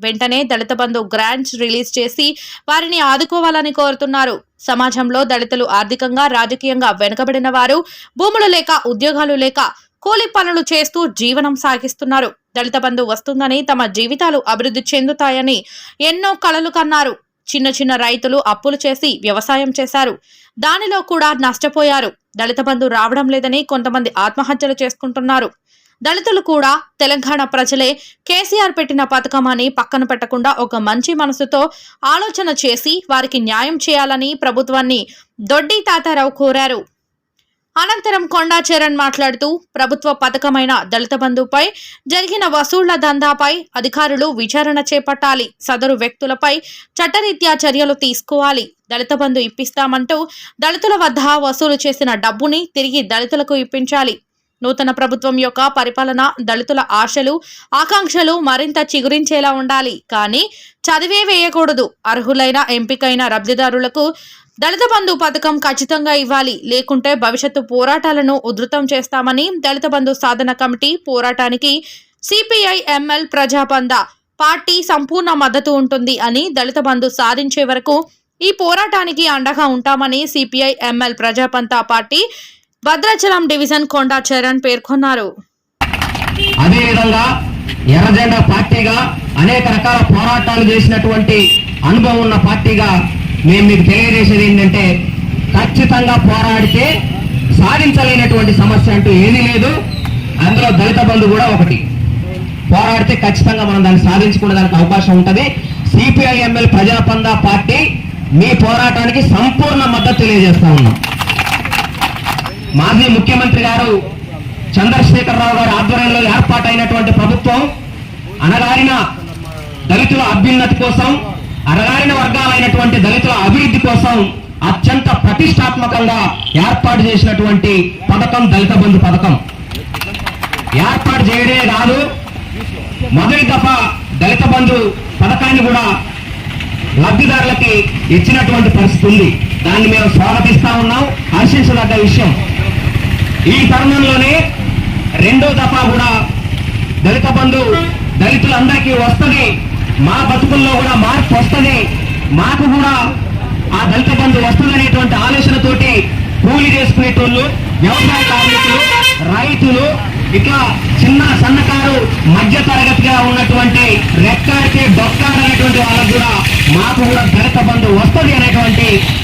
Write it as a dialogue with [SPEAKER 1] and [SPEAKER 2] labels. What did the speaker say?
[SPEAKER 1] వెంటనే దళిత బంధు grants release చేసి వారిని ఆదుకోవాలని కోరుతున్నారు. సమాజంలో దళితులు ఆర్థికంగా రాజకీయంగా వెనుకబడిన వారు భూములు లేక ఉద్యోగాలు లేక కూలి పనులు చేస్తూ జీవనం సాగిస్తున్నారు. దళిత బంధు వస్తుందని తమ జీవితాలు అభివృద్ధి చెందుతాయని ఎన్నో కలలు కన్నారు. చిన్న చిన్న రైతులు అప్పులు చేసి వ్యవసాయం చేశారు. దానిలో కూడా నష్టపోయారు. దళిత బంధు రావడం లేదని కొంతమంది ఆత్మహత్యలు చేసుకుంటున్నారు. దళితులు కూడా తెలంగాణ ప్రజలే కేసీఆర్ పెట్టిన పథకం అని పక్కన పెట్టకుండా ఒక మంచి మనసుతో ఆలోచన చేసి వారికి న్యాయం చేయాలని ప్రభుత్వాన్ని దొడ్డి తాతారావు కోరారు. అనంతరం కొండా చరణ్ మాట్లాడుతూ ప్రభుత్వ పథకమైన దళిత బంధుపై జరిగిన వసూళ్ళ దందాపై అధికారులు విచారణ చేపట్టాలి. సదరు వ్యక్తులపై చట్టరీత్యా చర్యలు తీసుకోవాలి. దళిత బంధు ఇప్పిస్తామంటూ దళితుల వద్ద వసూలు చేసిన డబ్బుని తిరిగి దళితులకు ఇప్పించాలి. నూతన ప్రభుత్వం యొక్క పరిపాలన దళితుల ఆశలు ఆకాంక్షలు మరింత చిగురించేలా ఉండాలి. కానీ చదివే వేయకూడదు. అర్హులైన ఎంపికైన లబ్ధిదారులకు దళిత బంధు పథకం ఖచ్చితంగా ఇవ్వాలి. లేకుంటే భవిష్యత్తు పోరాటాలను ఉధృతం చేస్తామని దళిత బంధు సాధన కమిటీ పోరాటానికి సిపిఐ ఎంఎల్ ప్రజాబంధ పార్టీ సంపూర్ణ మద్దతు ఉంటుంది అని దళిత బంధు సాధించే వరకు ఈ పోరాటానికి అండగా ఉంటామని CPI ML Prajapantha party Bhadrachalam division Konda Charan పేర్కొన్నారు.
[SPEAKER 2] అదేవిధంగా ఎర్రజెండా పార్టీగా అనేక రకాల పోరాటాలు చేసినటువంటి అనుభవం ఉన్న పార్టీగా మేము మీకు తెలియజేసేది ఏంటంటే ఖచ్చితంగా పోరాడితే సాధించలేనటువంటి సమస్య అంటూ ఏమీ లేదు. అందులో దళిత బంధు కూడా ఒకటి. పోరాడితే ఖచ్చితంగా మనం దాన్ని సాధించుకునే దానికి అవకాశం ఉంటుంది. సిపిఐ ఎంఎల్ ప్రజాపంద పార్టీ మీ పోరాటానికి సంపూర్ణ మద్దతు తెలియజేస్తా ఉన్నాం. మాజీ ముఖ్యమంత్రి గారు చంద్రశేఖరరావు గారి ఆధ్వర్యంలో ఏర్పాటైనటువంటి ప్రభుత్వం అనగారిన దళితుల అభ్యున్నతి కోసం అనగారిన వర్గాలైనటువంటి దళితుల అభివృద్ధి కోసం అత్యంత ప్రతిష్టాత్మకంగా ఏర్పాటు చేసినటువంటి పథకం దళిత బంధు పథకం. ఏర్పాటు చేయడే కాదు మొదటి దఫ దళిత బంధు పథకాన్ని కూడా లబ్ధిదారులకి ఇచ్చినటువంటి పరిస్థితి ఉంది. దాన్ని మేము స్వాగతిస్తా ఉన్నాం. హర్షించదగ్గ విషయం ఈ తరుణంలోనే రెండో దఫా కూడా దళిత బంధు దళితులందరికీ వస్తుంది మా బతుకుల్లో కూడా మార్పు వస్తుంది మాకు కూడా ఆ దళిత బంధు వస్తుందనేటువంటి ఆలోచనతోటి కూలి చేసుకునేటోళ్ళు వ్యవసాయ కార్మికులు రైతులు ఇట్లా చిన్న సన్నకారు మధ్య తరగతిగా ఉన్నటువంటి రెక్కాడితే డొక్కాడనేటువంటి వాళ్ళకు కూడా మాకు కూడా దళిత బంధు వస్తుంది అనేటువంటి